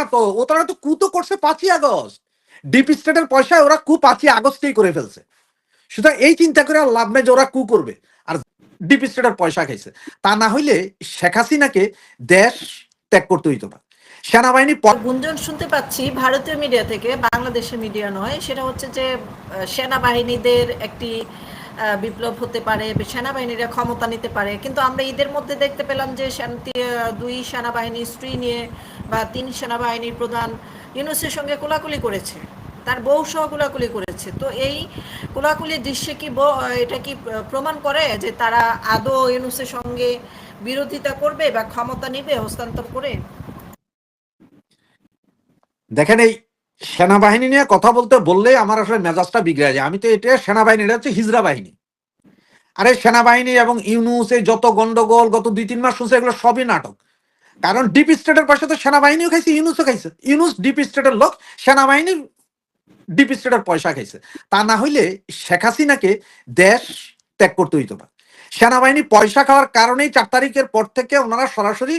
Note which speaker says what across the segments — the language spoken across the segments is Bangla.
Speaker 1: না তো? ও তারা তো কু তো করছে পাঁচই আগস্ট। ডিপ স্টেটের পয়সায় ওরা কু পাঁচই আগস্টেই করে ফেলছে। সুতরাং এই চিন্তা করে আর লাভ নেই যে ওরা কু করবে। আর ডিপ স্টেটের পয়সা খাইছে। তা না হইলে শেখ হাসিনাকে দেশ ত্যাগ করতে হইতো না। সেনাবাহিনী
Speaker 2: গুঞ্জন শুনতে পাচ্ছি ভারতীয় মিডিয়া থেকে, বাংলাদেশের মিডিয়া নয়। সেটা হচ্ছে যে সেনাবাহিনীদের একটি বিপ্লব হতে পারে, সেনাবাহিনীরা ক্ষমতা নিতে পারে, কিন্তু আমরা ঈদের মধ্যে দেখতে পেলাম যে দুই সেনাবাহিনীর স্ত্রী নিয়ে বা তিন সেনাবাহিনীর প্রধান ইউনুসের সঙ্গে কোলাকুলি করেছে। তার বউ সহ কোলাকুলি করেছে। তো এই কোলাকুলির দৃশ্যে কি এটা কি প্রমাণ করে যে তারা আদৌ ইউনুসের সঙ্গে বিরোধিতা করবে বা ক্ষমতা নিবে, হস্তান্তর করে?
Speaker 1: দেখেন এই সেনাবাহিনী নিয়ে কথা বলতে বললেই আমার আসলে মেজাজটা বিগড়ে যায়। আমি তো এটা সেনাবাহিনী, এটা হচ্ছে হিজরা বাহিনী। আরে সেনাবাহিনী এবং ইউনুস, এই যত গন্ডগোল, গত দুই, তিন মাস শুনছে, এগুলো সবই নাটক। কারণ ডিপ স্টেটের পাশে তো সেনাবাহিনীও খাইছে, ইউনুসও খাইছে। ইউনুস ডিপ স্টেটের লোক সেনাবাহিনী ডিপ স্টেটের পয়সা খাইছে। তা না হইলে শেখ হাসিনাকে দেশ ত্যাগ করতে হইতো না। সেনাবাহিনী পয়সা খাওয়ার কারণেই চার তারিখের পর থেকে ওনারা সরাসরি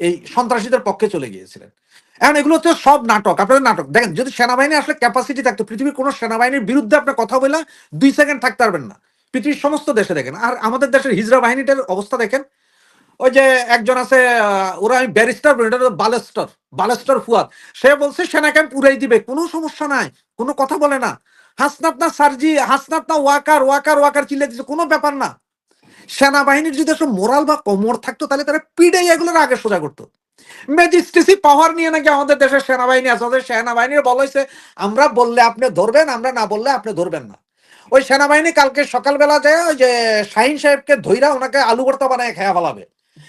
Speaker 1: এই সন্ত্রাসীদের পক্ষে চলে গিয়েছিলেন। এখন এগুলো হচ্ছে সব নাটক। আপনাদের নাটক। দেখেন, যদি সেনাবাহিনী আসলে ক্যাপাসিটি থাকতো, পৃথিবীর কোনো সেনাবাহিনীর বিরুদ্ধে আপনি কথা বলে দুই সেকেন্ড থাকতে পারবেন না। পৃথিবীর সমস্ত দেশে দেখেন। আর আমাদের দেশের হিজরা বাহিনীটার অবস্থা দেখেন। ওই যে একজন আছে ওরা আমি ব্যারিস্টার বালেস্টার বালেস্টার ফুয়াদ। সে বলছে, সেনা ক্যাম্প উড়াই দিবে, কোনো সমস্যা নাই, কোনো কথা বলে না। হাসনাত না সার্জি, হাসনাত না ওয়াকার ওয়াকার ওয়াকার চিল্লে দিচ্ছে কোনো ব্যাপার না। সেনাবাহিনীর যদি একটা মোরাল বা কমর থাকতো, তাহলে তারা পিড়ে এগুলোর আগে সোজা করতো। ম্যাজিস্ট্রেসি পাওয়ার নিয়ে নাকি আমাদের দেশের সেনাবাহিনী আছে, আমাদের সেনাবাহিনীর বলা হয়েছে আমরা বললে আপনি ধরবেন, আমরা না বললে আপনি ধরবেন না। ওই সেনাবাহিনী কালকে সকালবেলা যায়, ওই যে শাহিন সাহেবকে ধইরা ওনাকে আলু ভর্তা বানায় খেয়া ফেলাবে।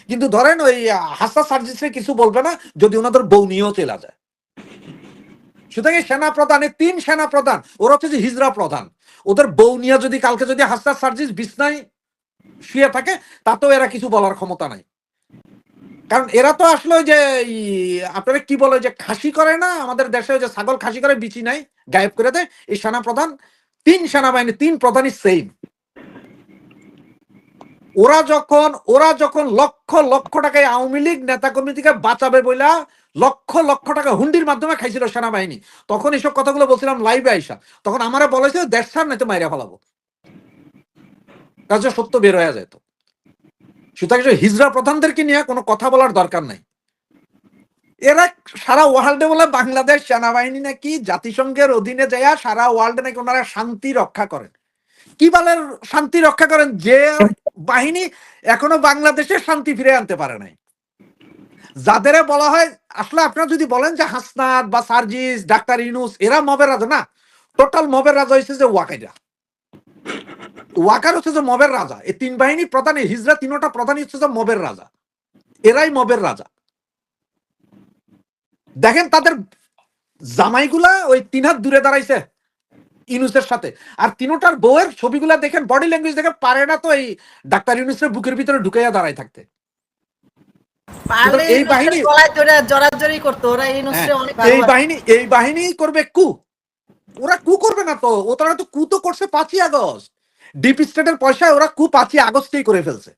Speaker 1: কিন্তু ধরেন ওই হাসা সার্জিসে কিছু বলবে না, যদি ওনাদের বউ নিয়েও চলে যায়। সুতরাং সেনা প্রধান, এই তিন সেনা প্রধান, ওরা হচ্ছে হিজরা প্রধান। ওদের বউ নিয়ে যদি কালকে যদি হাসা সার্জিস বিছনায় শুয়ে থাকে, তাতেও এরা কিছু বলার ক্ষমতা নাই। কারণ এরা তো আসলে যে আপনারা কি বলে যে খাসি করে না? আমাদের দেশে যে ছাগল খাসি করে, বিচি নাই, গায়েব করে দেয়। এই সেনা প্রধান, তিন সেনাবাহিনী, তিন প্রধানই সেম ওরা যখন ওরা যখন লক্ষ লক্ষ টাকায় আওয়ামী লীগ নেতাকর্মী থেকে বাঁচাবে বইলা লক্ষ লক্ষ টাকা হুন্ডির মাধ্যমে খাইছিল সেনাবাহিনী। তখন এইসব কথাগুলো বলছিলাম লাইভে আইসা। তখন আমারা বলেছে, দেশ ছাড়, নয়তো মাইরা ফেলাবো। কাজে সত্য বের হয়ে যেত সুতরাং হিজরা প্রধানদেরকে নিয়ে কোনো কথা বলার দরকার নাই। এরা সারা ওয়ার্ল্ডে বলে বাংলাদেশ সেনাবাহিনী নাকি জাতিসংঘের অধীনে যায় সারা ওয়ার্ল্ডে নাকি ওনারা শান্তি রক্ষা করেন। কি বলেন শান্তি রক্ষা করেন? যে বাহিনী এখনও বাংলাদেশে শান্তি ফিরে আনতে পারে নাই। যাদের বলা হয়, আসলে আপনারা যদি বলেন যে হাসনাত বা সার্জিস, ডাক্তার ইনুস এরা মবের রাজা না। টোটাল মবের রাজা হয়েছে যে ওয়াকাইরা ওয়াকার হচ্ছে যে মবের রাজা। এই তিন বাহিনী প্রধান এই হিজরা তিনোটা প্রধান হচ্ছে যে মবের রাজা। এরাই মবের রাজা। দেখেন তাদের জামাইগুলা ওই তিন হাত দূরে দাঁড়াইছে ইনুসের সাথে। আর তিনোটার বউয়ের ছবিগুলা দেখেন বডি ল্যাঙ্গুয়েজ দেখেন পারে না তো এই ডাক্তার ইউনুসের বুকের ভিতরে ঢুকাইয়া দাঁড়াই থাকতে। এই বাহিনী- হ্যাঁ,
Speaker 2: অনেক
Speaker 1: এই। বাহিনী এই বাহিনী করবে কু। ওরা কু করবে না তো ও তারা তো কু তো করছে পাঁচই আগস্ট। ডিপ স্টেটের পয়সায় ওরা কু পাঁচই আগস্টেই করে ফেলছে।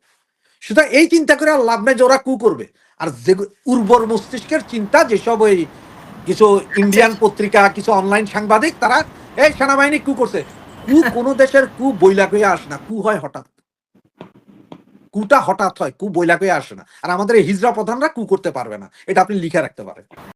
Speaker 1: সুতরাং এই চিন্তা করে আর লাভ নাই যে ওরা কু করবে। আর যে উর্বর মস্তিষ্কের চিন্তা, যেসব ওই কিছু ইন্ডিয়ান পত্রিকা, কিছু অনলাইন সাংবাদিক, তারা, এই সেনাবাহিনী কু করছে। কু কোন দেশের কু বইলা হয়ে আসে না। কু হয় হঠাৎ। কুটা হঠাৎ হয় কু বইলা হয়ে আসে না। আর আমাদের এই হিজরা প্রধানরা কু করতে পারবে না। এটা আপনি লিখে রাখতে পারেন।